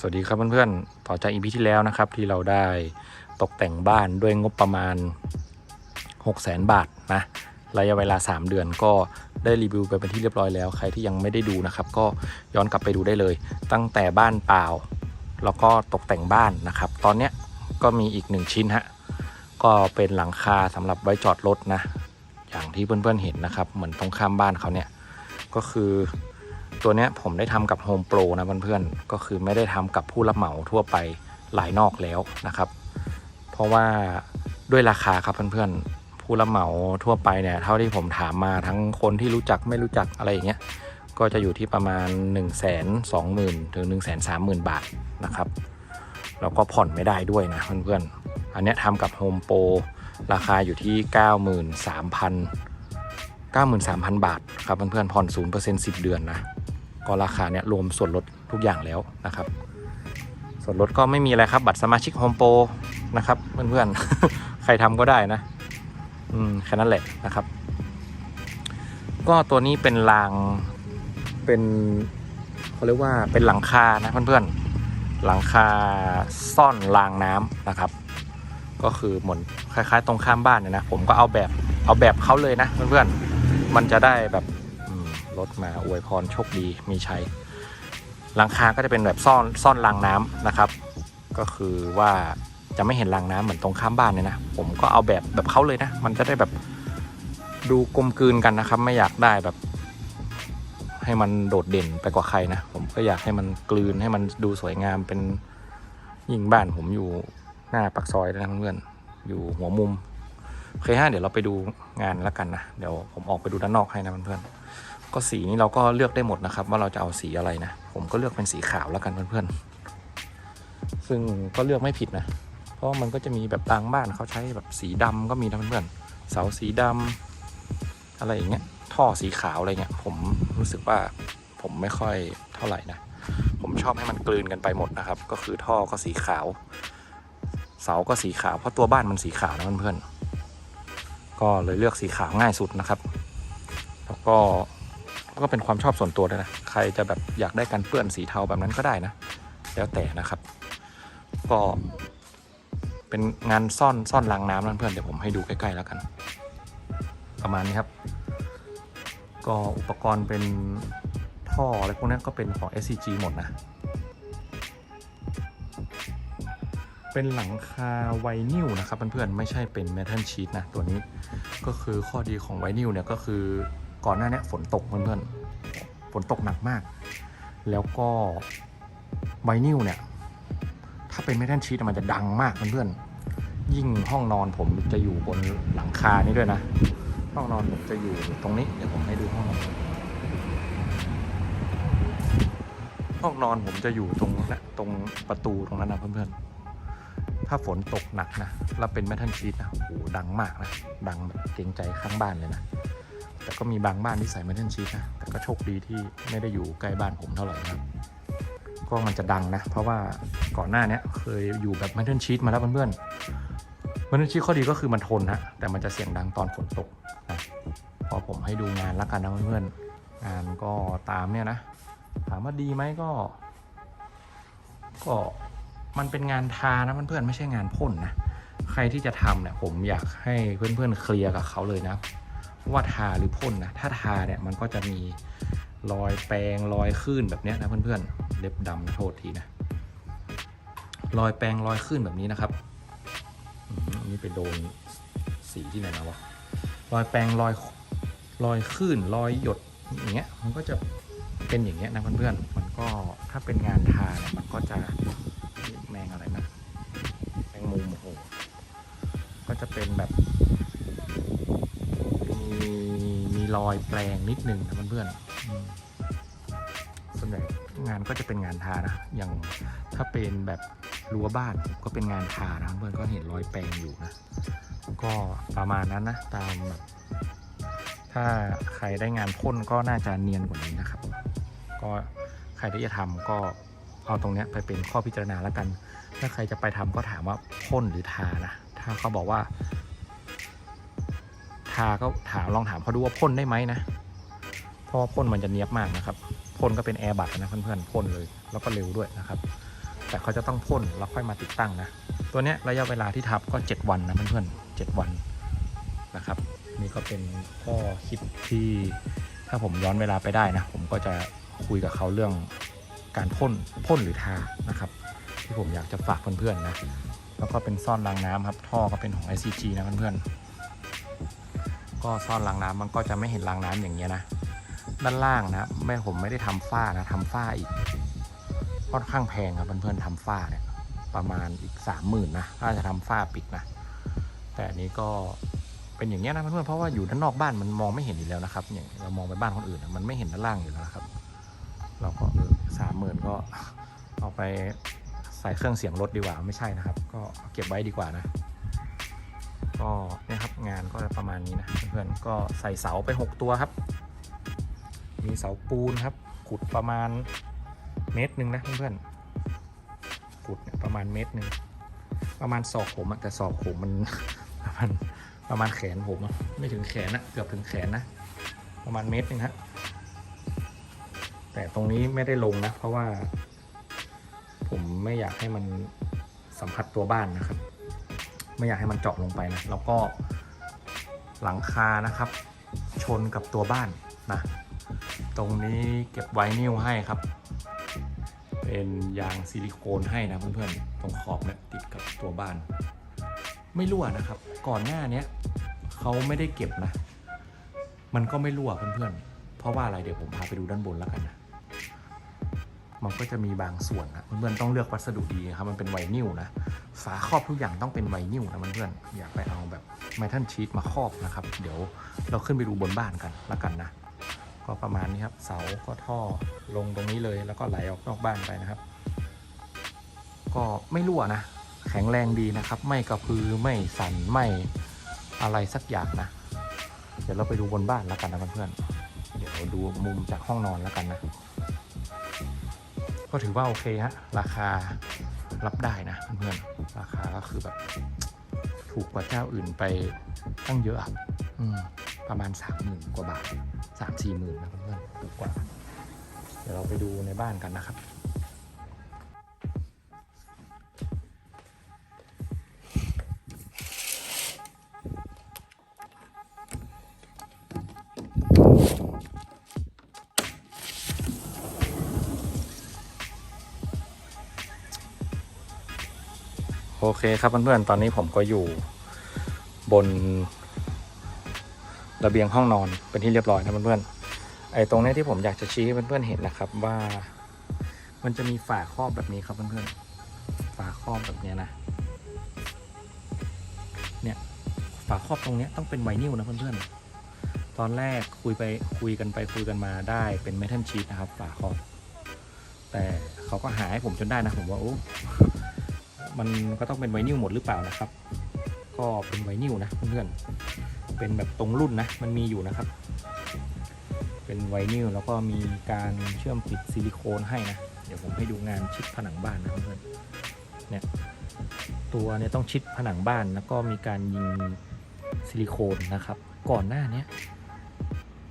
สวัสดีครับเพื่อนๆ ต่อจากอีพีที่แล้วนะครับ ที่เราได้ตกแต่งบ้านด้วยงบประมาณ 6 0แสนบาทนะระยะเวลา 3 เดือนก็ได้รีวิวไปเป็นที่เรียบร้อยแล้ว ใครที่ยังไม่ได้ดูนะครับ ก็ย้อนกลับไปดูได้เลย ตั้งแต่บ้านเปล่า แล้วก็ตกแต่งบ้านนะครับ ตอนนี้ก็มีอีกหนึ่งชิ้นฮะก็เป็นหลังคาสำหรับไว้จอดรถนะ อย่างที่เพื่อนๆเห็นนะครับ เหมือนตรงข้ามบ้านเขาเนี่ยก็คือ ตัวนี้ผมได้ทำกับ Home Pro นะเพื่อนๆ ก็คือไม่ได้ทำกับผู้รับเหมาทั่วไปหลายนอกแล้วนะครับ เพราะว่าด้วยราคาครับเพื่อนๆ ผู้รับเหมาทั่วไปเนี่ยเท่าที่ผมถามมาทั้งคนที่รู้จักไม่รู้จักอะไรอย่างเงี้ย ก็จะอยู่ที่ประมาณ 1 2 0 0 0 0ถึง 1 3 0 0 0 0 บาทนะครับแล้วก็ผ่อนไม่ได้ด้วยนะเพื่อนๆ อันนี้ทำกับ Home Pro ราคาอยู่ที่ 93,000 93,000 บาทครับเพื่อนๆ ผ่อน 0% 10 เดือนนะ ก็ราคาเนี่ยรวมส่วนลดทุกอย่างแล้วนะครับ ส่วนลดก็ไม่มีอะไรครับ บัตรสมาชิกโฮมโปรนะครับ เพื่อนๆ ใครทำก็ได้นะ อืม แค่นั้นแหละนะครับ ก็ตัวนี้เป็นรางเป็นเขาเรียกว่าเป็นหลังคานะเพื่อนๆ หลังคาซ่อนรางน้ำนะครับ ก็คือเหมือนคล้าย ๆ ตรงข้ามบ้านเนี่ยนะผมก็เอาแบบเอาแบบเขาเลยนะเพื่อนๆ มันจะได้แบบ รถมาอวยพรโชคดีมีชัยหลังคาก็จะเป็นแบบซ่อนซ่อนรางน้ำนะครับ ก็คือว่าจะไม่เห็นรางน้ำเหมือนตรงข้ามบ้านเนี่ยนะ ผมก็เอาแบบแบบเขาเลยนะ มันจะได้แบบดูกลมกลืนกันนะครับ ไม่อยากได้แบบ ให้มันโดดเด่นไปกว่าใครนะ ผมก็อยากให้มันกลืนให้มันดูสวยงามเป็นยิ่งบ้านผมอยู่หน้าปักซอยนะเพื่อนอยู่หัวมุมโอเคฮะเดี๋ยวเราไปดูงานแล้วกันนะ เดี๋ยวผมออกไปดูด้านนอกให้นะเพื่อน ก็สีนี้เราก็เลือกได้หมดนะครับ ว่าเราจะเอาสีอะไรนะ ผมก็เลือกเป็นสีขาวแล้วกันเพื่อนๆ ซึ่งก็เลือกไม่ผิดนะ เพราะมันก็จะมีแบบบางบ้านเขาใช้แบบสีดำก็มีนะเพื่อนๆ เสาสีดำอะไรอย่างเงี้ย ท่อสีขาวอะไรเงี้ย ผมรู้สึกว่าผมไม่ค่อยเท่าไหร่นะ ผมชอบให้มันกลืนกันไปหมดนะครับ ก็คือท่อก็สีขาว เสาก็สีขาว เพราะตัวบ้านมันสีขาวนะเพื่อนๆ ก็เลยเลือกสีขาวง่ายสุดนะครับ แล้วก็ ก็เป็นความชอบส่วนตัวด้วยนะ ใครจะแบบอยากได้การเปื้อนสีเทาแบบนั้นก็ได้นะ แล้วแต่นะครับ ก็เป็นงานซ่อนซ่อนรางน้ำนั่นเพื่อนเดี๋ยวผมให้ดูใกล้ๆแล้วกัน ประมาณนี้ครับ ก็อุปกรณ์เป็นท่ออะไรพวกนี้ก็เป็นของ SCG หมดนะ เป็นหลังคาไวนิลนะครับเพื่อนๆไม่ใช่เป็นเมทัลชีตนะตัวนี้ก็คือข้อดีของไวนิลเนี่ยก็คือ ก่อนหน้านี้ฝนตกเพื่อนๆฝนตกหนักมาก แล้วก็ไวนิลเนี่ย ถ้าเป็นเมทัลชีตมันจะดังมากเพื่อนๆยิ่งห้องนอนผมจะอยู่บนหลังคานี้ด้วยนะ ห้องนอนผมจะอยู่ตรงนี้เดี๋ยวผมให้ดูห้องนอนห้องนอนผมจะอยู่ตรงนะตรงประตูตรงนั้นนะเพื่อนๆ ถ้าฝนตกหนักนะ แล้วเป็นแมทัลชีตนะโอ้โหดังมากนะ ดังเกรงใจข้างบ้านเลยนะ แต่ก็มีบางบ้านที่ใส่แมทัลชีตนะ แต่ก็โชคดีที่ไม่ได้อยู่ใกล้บ้านผมเท่าไหร่นะครับ ก็มันจะดังนะ เพราะว่าก่อนหน้านี้เคยอยู่แบบแมทัลชีตมาแล้วเพื่อนๆแมทัลชีตข้อดีก็คือมันทนฮะแต่มันจะเสียงดังตอนฝนตกนะพอผมให้ดูงานแล้วกันนะเพื่อนๆงานก็ตามเนี่ยนะ ถามว่าดีไหมก็ ก็มันเป็นงานทานะเพื่อนๆไม่ใช่งานพ่นนะใครที่จะทำเนี่ยผมอยากให้เพื่อนๆเคลียร์กับเขาเลยนะ ว่าทาหรือพ่นนะถ้าทาเนี่ยมันก็จะมีรอยแปรงรอยคลื่นแบบนี้นะเพื่อนๆเล็บดำนะโทษทีนะรอยแปรงรอยคลื่นแบบนี้นะครับอันนี่ไปโดนสีที่ไหนมาวะรอยแปรงรอยรอยคลื่นรอยหยดอย่างเงี้ยมันก็จะเป็นอย่างเงี้ยนะเพื่อนๆมันก็ถ้าเป็นงานทาเนี่ยมันก็จะแมงอะไรนะแมงมุมโอ้โหก็จะเป็นแบบ รอยแปลงนิดนึงนะเพื่อนๆส่วนใหญ่งานก็จะเป็นงานทานะ อย่างถ้าเป็นแบบรั้วบ้านก็เป็นงานทานะเพื่อนก็เห็นรอยแปลงอยู่นะ ก็ประมาณนั้นนะ ตามแบบถ้าใครได้งานพ่นก็น่าจะเนียนกว่านี้นะครับ ก็ใครที่จะทำก็เอาตรงนี้ไปเป็นข้อพิจารณาแล้วกัน ถ้าใครจะไปทำก็ถามว่าพ่นหรือทานะ ถ้าเขาบอกว่าาก็ถามลองถามเขาดูว่าพ่นได้ไหมนะเพราะว่าพ่นมันจะเนียบมากนะครับพ่นก็เป็นแอร์บัตนะเพื่อนๆพ่นเลย แล้วก็เร็วด้วยนะครับ แต่เขาจะต้องพ่นแล้วค่อยมาติดตั้งนะ ตัวเนี้ยระยะเวลาที่ทับก็ 7 วันนะเพื่อนๆ7วันนะครับ นี่ก็เป็นข้อคิดที่ถ้าผมย้อนเวลาไปได้นะ ผมก็จะคุยกับเขาเรื่องการพ่นพ่นหรือทานะครับ ที่ผมอยากจะฝากเพื่อนๆนะแล้วก็เป็นซ่อนรางน้ำครับ ท่อก็เป็นของ ICG นะเพื่อนๆ ก็ซ่อนรางน้ำมันก็จะไม่เห็นรางน้ำอย่างเงี้ยนะ ด้านล่างนะแม่ผมไม่ได้ทำฝ้านะทำฝ้าอีกค่อนข้างแพงครับเพื่อนๆทำฝ้าเนี่ยประมาณอีกสามหมื่นนะถ้าจะทำฝ้าปิดนะ แต่อันนี้ก็เป็นอย่างเงี้ยนะเพื่อนๆเพราะว่าอยู่ด้านนอกบ้านมันมองไม่เห็นอยู่แล้วนะครับอย่างเรามองไปบ้านคนอื่นมันไม่เห็นด้านล่างอยู่แล้วครับ เราก็สามหมื่นก็เอาไปใส่เครื่องเสียงรถดีกว่าไม่ใช่นะครับ ก็เก็บไว้ดีกว่านะ ก็นี่ครับงานก็ประมาณนี้นะเพื่อนก็ใส่เสาไป 6 ตัวครับ มีเสาปูนครับ ขุดประมาณเมตรหนึ่งนะเพื่อนๆขุดประมาณเมตรหนึ่งประมาณศอกผมอะแต่ศอกผมมันประมาณประมาณแขนผมอะไม่ถึงแขนนะเกือบถึงแขนนะ ประมาณเมตรหนึ่งฮะแต่ตรงนี้ไม่ได้ลงนะ เพราะว่า ผมไม่อยากให้มันสัมผัสตัวบ้านนะครับ ไม่อยากให้มันเจาะลงไปนะ แล้วก็หลังคานะครับ ชนกับตัวบ้านนะ ตรงนี้เก็บไวนิลให้ครับ เป็นยางซิลิโคนให้นะเพื่อนๆ ตรงขอบเนี่ยติดกับตัวบ้าน ไม่รั่วนะครับ ก่อนหน้านี้เขาไม่ได้เก็บนะ มันก็ไม่รั่วเพื่อนๆ เพราะว่าอะไรเดี๋ยวผมพาไปดูด้านบนแล้วกันนะมันก็จะมีบางส่วนนะเพื่อนๆต้องเลือกวัสดุดีครับมันเป็นไวนิลนะ ฝาครอบทุกอย่างต้องเป็นไวนิลนะเพื่อนๆอย่าไปเอาแบบไมทัลชีตมาครอบนะครับ เดี๋ยวเราขึ้นไปดูบนบ้านกันแล้วกันนะ ก็ประมาณนี้ครับ เสาก็ท่อลงตรงนี้เลย แล้วก็ไหลออกนอกบ้านไปนะครับ ก็ไม่รั่วนะ แข็งแรงดีนะครับ ไม่กระพือไม่สั่นไม่อะไรสักอย่างนะ เดี๋ยวเราไปดูบนบ้านแล้วกันนะเพื่อนๆเดี๋ยวดูมุมจากห้องนอนแล้วกันนะ ก็ถือว่าโอเคฮะราคา รับได้นะเพื่อนๆราคาก็คือแบบ ถูกกว่าเจ้าอื่นไปตั้งเยอะอะประมาณสามหมื่นกว่าบาทสามสี่หมื่นนะเพื่อนๆถูกกว่า เดี๋ยวเราไปดูในบ้านกันนะครับ โอเคครับเพื่อนๆ ตอนนี้ผมก็อยู่บนระเบียงห้องนอนเป็นที่เรียบร้อยนะเพื่อนๆ ไอ้ตรงนี้ที่ผมอยากจะชี้ให้เพื่อนๆเห็นนะครับว่า มันจะมีฝาครอบแบบนี้ครับเพื่อนๆ ฝาครอบแบบนี้นะ เนี่ยฝาครอบตรงนี้ต้องเป็นไวนิลนะเพื่อนๆ ตอนแรกคุยไปคุยกันไปคุยกันมาได้เป็นเมทัลชีตนะครับฝาครอบ แต่เขาก็หาให้ผมจนได้นะผมว่าโอ้ มันก็ต้องเป็นไวนิลหมดหรือเปล่านะครับ ก็เป็นไวนิลนะเพื่อนๆเป็นแบบตรงรุ่นนะมันมีอยู่นะครับ เป็นไวนิลแล้วก็มีการเชื่อมติดซิลิโคนให้นะเดี๋ยวผมให้ดูงานชิดผนังบ้านนะเพื่อนเนี่ยตัวเนี่ยต้องชิดผนังบ้านแล้วก็มีการยิงซิลิโคนนะครับ ก่อนหน้านี้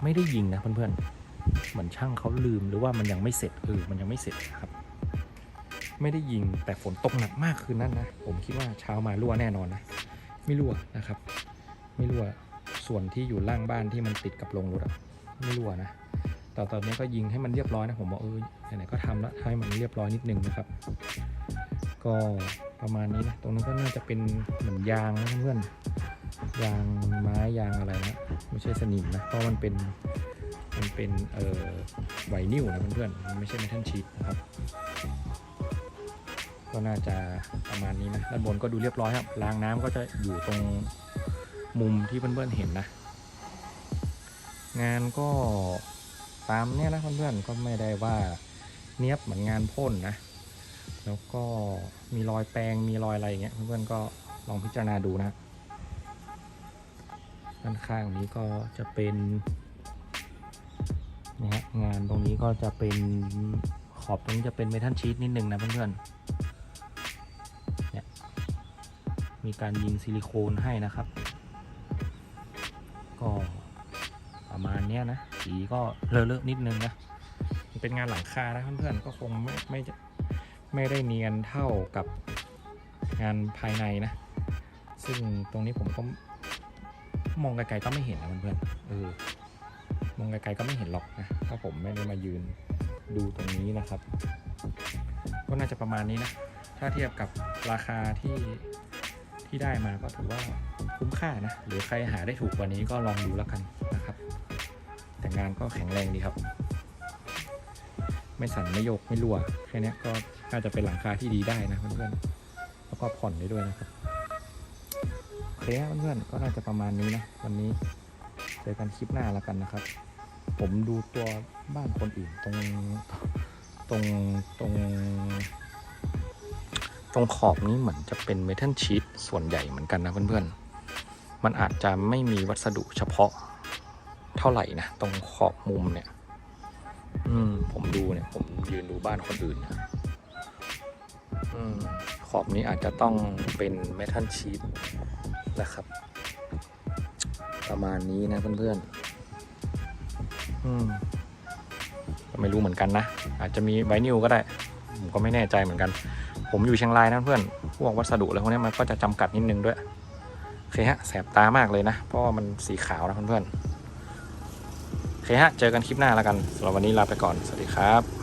ไม่ได้ยิงนะเพื่อนๆเหมือนช่างเขาลืมหรือว่ามันยังไม่เสร็จเออมันยังไม่เสร็จนะครับ ไม่ได้ยิงแต่ฝนตกหนักมากคืนนั้นนะ ผมคิดว่าเช้ามารั่วแน่นอนนะ ไม่รั่วนะครับ ไม่รั่วส่วนที่อยู่ล่างบ้านที่มันติดกับโรงรถอะไม่รั่วนะแต่ตอนนี้ก็ยิงให้มันเรียบร้อยนะผมบอกเออไหนๆก็ทำแล้วให้มันเรียบร้อยนิดนึงนะครับ ก็ประมาณนี้นะตรงนั้นก็น่าจะเป็นเหมือนยางนะเพื่อนยางไม้ยางอะไรนะไม่ใช่สนิมนะเพราะมันเป็นมันเป็นเอ่อไวนิลนะเพื่อนๆมันไม่ใช่เมทัลชีตนะครับ ก็น่าจะประมาณนี้นะด้านบนก็ดูเรียบร้อยครับรางน้ำก็จะอยู่ตรงมุมที่เพื่อนๆเห็นนะ งานก็ตามเนี้ยนะเพื่อนๆก็ไม่ได้ว่าเนี้ยบเหมือนงานพ่นนะ แล้วก็มีรอยแปรงมีรอยอะไรอย่างเงี้ยเพื่อนๆก็ลองพิจารณาดูนะด้านข้างนี้ก็จะเป็นนะงานตรงนี้ก็จะเป็นขอบตรงนี้จะเป็นเมทัลชีตนิดนึงนะเพื่อนๆ มีการยิงซิลิโคนให้นะครับ ก็ประมาณเนี้ยนะ สีก็เลอะๆนิดนึงนะ เป็นงานหลังคานะเพื่อนๆ ก็คงไม่ไม่จะไม่ได้เนียนเท่ากับงานภายในนะ ซึ่งตรงนี้ผมก็มองไกลๆก็ไม่เห็นนะเพื่อนๆ เออ มองไกลๆก็ไม่เห็นหรอกนะ ถ้าผมไม่ได้มายืนดูตรงนี้นะครับ ก็น่าจะประมาณนี้นะ ถ้าเทียบกับราคาที่ ที่ได้มาก็ถือว่าคุ้มค่านะ หรือใครหาได้ถูกกว่านี้ก็ลองดูแล้วกันนะครับ แต่งานก็แข็งแรงดีครับ ไม่สั่นไม่โยกไม่รั่วแค่นี้ก็น่าจะเป็นหลังคาที่ดีได้นะเพื่อนๆแล้วก็ผ่อนได้ด้วยนะครับโอเคเพื่อนๆก็น่าจะประมาณนี้นะวันนี้เจอกันคลิปหน้าแล้วกันนะครับ ผมดูตัวบ้านคนอื่นตรงตรงตรงต รงขอบนี้เหมือนจะเป็นเมทัลชีตส่วนใหญ่เหมือนกันนะเพื่อนๆ มันอาจจะไม่มีวัสดุเฉพาะเท่าไหร่นะ ตรงขอบมุมเนี่ย อืม ผมดูเนี่ย ผมยืนดูบ้านคนอื่นนะอืม ขอบนี้อาจจะต้องเป็นเมทัลชีตนะครับ ประมาณนี้นะเพื่อนๆ อืมไม่รู้เหมือนกันนะ อาจจะมีไวนิลก็ได้ ผมก็ไม่แน่ใจเหมือนกัน ผมอยู่เชียงรายนะเพื่อน พวกวัสดุอะไรพวกนี้มันก็จะจำกัดนิดนึงด้วย โอเคฮะ แสบตามากเลยนะ เพราะว่ามันสีขาวนะเพื่อนๆโอเคฮะ เจอกันคลิปหน้าแล้วกันสำหรับวันนี้ลาไปก่อน สวัสดีครับ